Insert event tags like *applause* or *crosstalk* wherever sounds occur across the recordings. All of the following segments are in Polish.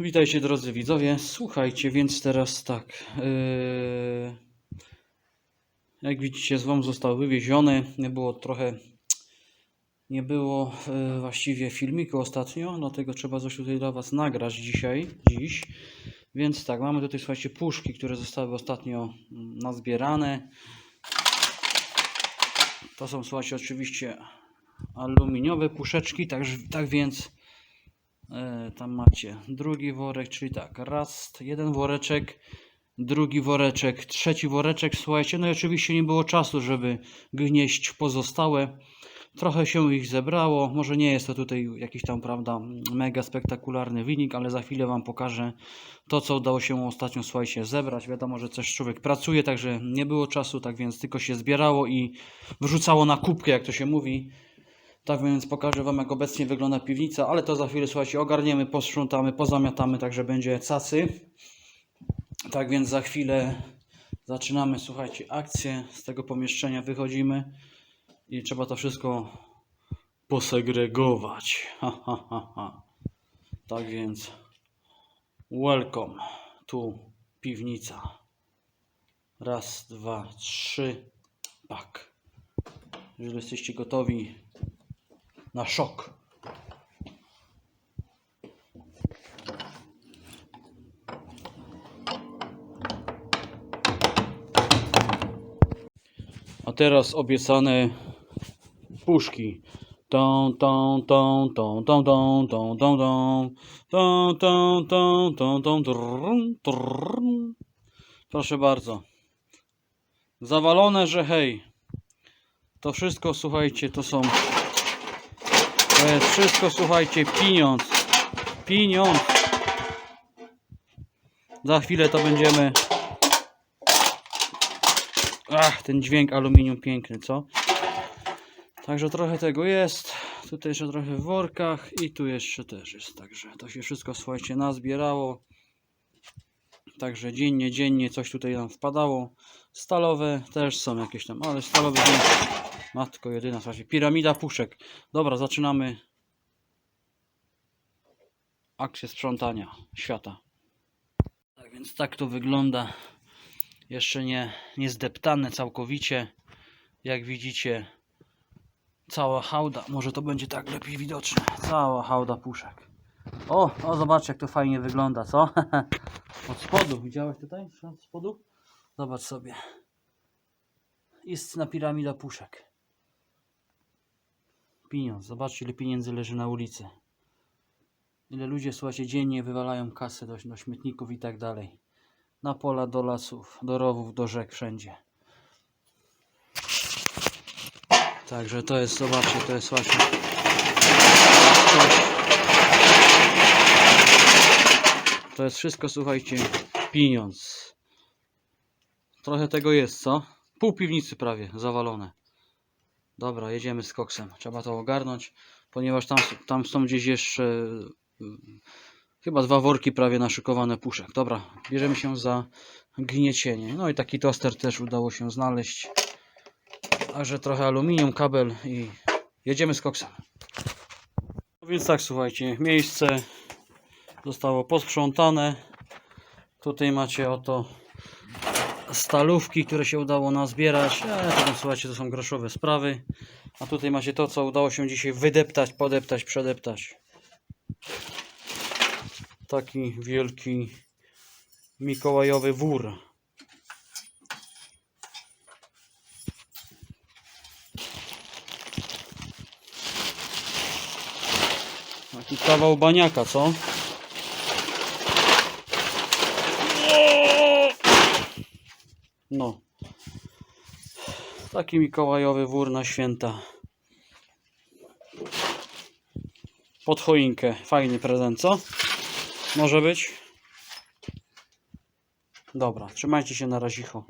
Witajcie drodzy widzowie. Słuchajcie, więc teraz tak. Yy, jak widzicie, złom został wywieziony. Nie było trochę. Nie było yy, właściwie filmiku ostatnio, dlatego trzeba coś tutaj dla Was nagrać dzisiaj, dziś. Więc tak, mamy tutaj, słuchajcie, puszki, które zostały ostatnio mm, nazbierane. To są, słuchajcie, oczywiście aluminiowe puszeczki, tak, tak więc Tam macie drugi worek, czyli tak, raz, jeden woreczek, drugi woreczek, trzeci woreczek, słuchajcie, no i oczywiście nie było czasu, żeby gnieść pozostałe. Trochę się ich zebrało, może nie jest to tutaj jakiś tam, prawda, mega spektakularny wynik, ale za chwilę Wam pokażę to, co udało się ostatnio, słuchajcie, zebrać. Wiadomo, że też człowiek pracuje, także nie było czasu, tak więc tylko się zbierało i wrzucało na kubkę, jak to się mówi. Tak więc pokażę Wam, jak obecnie wygląda piwnica, ale to za chwilę, słuchajcie, ogarniemy, posprzątamy, pozamiatamy, także będzie cacy. Tak więc za chwilę zaczynamy, słuchajcie, akcję. Z tego pomieszczenia wychodzimy i trzeba to wszystko posegregować. Ha, ha, ha, ha. Tak więc welcome tu piwnica. Raz, dwa, trzy, pak. Jeżeli jesteście gotowi, na szok. A teraz obiecane puszki. Tą, tą, tą, tą, tą, tą, tą, tą, tą, tą, tą, tą, tą, tą, trrrm, trrrm. Proszę bardzo. Zawalone, że hej. To wszystko, słuchajcie, to są to jest wszystko, słuchajcie, pieniądz. Pieniądz. Za chwilę to będziemy... Ach, ten dźwięk aluminium piękny, co? Także trochę tego jest. Tutaj jeszcze trochę w workach i tu jeszcze też jest. Także to się wszystko, słuchajcie, nazbierało. Także dziennie, dziennie coś tutaj nam wpadało. Stalowe też są jakieś tam, ale stalowe. Matko jedyna, słuchajcie, piramida puszek. Dobra, zaczynamy akcję sprzątania świata. Tak więc tak to wygląda. Jeszcze nie, nie zdeptane całkowicie. Jak widzicie, cała hałda, może to będzie tak lepiej widoczne. Cała hałda puszek. O, o zobaczcie jak to fajnie wygląda, co? *laughs* Od spodu, widziałeś tutaj? Od spodu? Zobacz sobie. Istna piramida puszek pieniądz. Zobaczcie, ile pieniędzy leży na ulicy. Ile ludzie, słuchajcie, dziennie wywalają kasę do, do śmietników i tak dalej. Na pola, do lasów, do rowów, do rzek, wszędzie. Także to jest, zobaczcie, to jest właśnie. To jest wszystko, słuchajcie, pieniądz. Trochę tego jest, co? Pół piwnicy prawie zawalone. Dobra, jedziemy z koksem. Trzeba to ogarnąć, ponieważ tam, tam są gdzieś jeszcze y, chyba dwa worki prawie naszykowane puszek. Dobra, bierzemy się za gniecienie. No i taki toster też udało się znaleźć. A że trochę aluminium, kabel i jedziemy z koksem. No więc tak, słuchajcie, miejsce zostało posprzątane. Tutaj macie oto stalówki, które się udało nazbierać. E, to tam, słuchajcie, to są groszowe sprawy. A tutaj macie to, co udało się dzisiaj wydeptać, podeptać, przedeptać. Taki wielki mikołajowy wór. Taki kawał baniaka, co? No. Taki mikołajowy wór na święta. Pod choinkę. Fajny prezent, co? Może być? Dobra, trzymajcie się na razicho.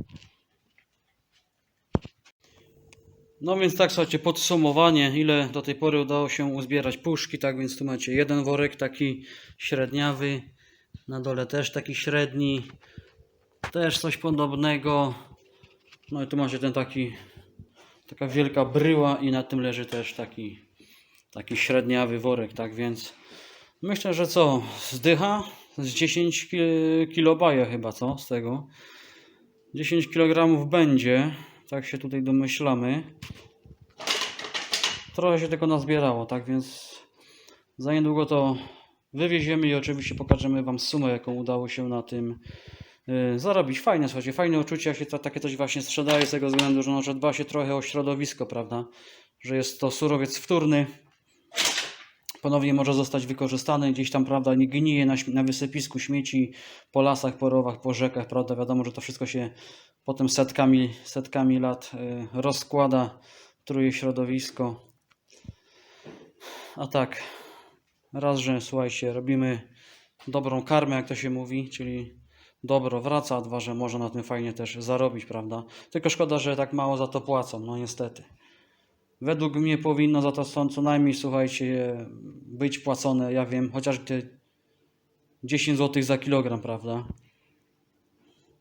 No więc tak, słuchajcie, podsumowanie, ile do tej pory udało się uzbierać puszki, tak więc tu macie jeden worek taki średniawy, na dole też taki średni, też coś podobnego. No i tu macie ten taki, taka wielka bryła i na tym leży też taki, taki średniawy worek, tak więc myślę, że co, zdycha z 10 ki- kilobaja chyba, co? Z tego. 10 kg będzie, tak się tutaj domyślamy. Trochę się tego nazbierało, tak więc za niedługo to wywieziemy i oczywiście pokażemy Wam sumę, jaką udało się na tym zarobić. Fajne, słuchajcie, fajne uczucie, jak się to, takie coś właśnie sprzedaje z tego względu, że, no, że dba się trochę o środowisko, prawda? Że jest to surowiec wtórny, ponownie może zostać wykorzystany gdzieś tam, prawda, nie gnije na, na wysypisku śmieci, po lasach, po rowach, po rzekach, prawda, wiadomo, że to wszystko się potem setkami, setkami lat y, rozkłada, truje środowisko. A tak, raz, że słuchajcie, robimy dobrą karmę, jak to się mówi, czyli dobro wraca, dwa, że można na tym fajnie też zarobić, prawda? Tylko szkoda, że tak mało za to płacą, no niestety. Według mnie powinno za to są co najmniej, słuchajcie, być płacone, ja wiem, chociaż te 10 zł za kilogram, prawda?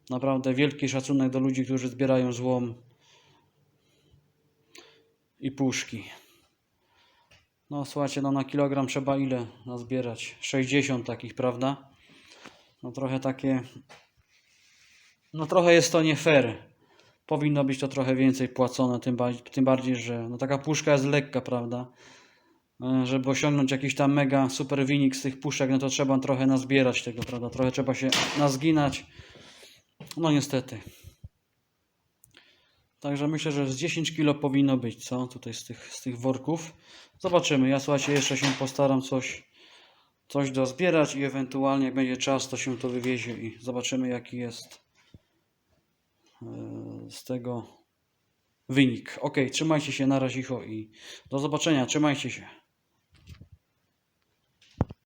Naprawdę wielki szacunek do ludzi, którzy zbierają złom i puszki. No słuchajcie, no na kilogram trzeba ile nazbierać? 60 takich, prawda? No trochę takie... No trochę jest to nie fair. Powinno być to trochę więcej płacone, tym, tym bardziej, że no taka puszka jest lekka, prawda? E, Żeby osiągnąć jakiś tam mega super wynik z tych puszek, no to trzeba trochę nazbierać tego, prawda? Trochę trzeba się nazginać. No niestety. Także myślę, że z 10 kilo powinno być, co? Tutaj z tych, z tych worków. Zobaczymy. Ja słuchajcie, jeszcze się postaram coś, coś dozbierać i ewentualnie jak będzie czas, to się to wywiezie i zobaczymy jaki jest e, z tego wynik. Ok, trzymajcie się na razie i do zobaczenia. Trzymajcie się.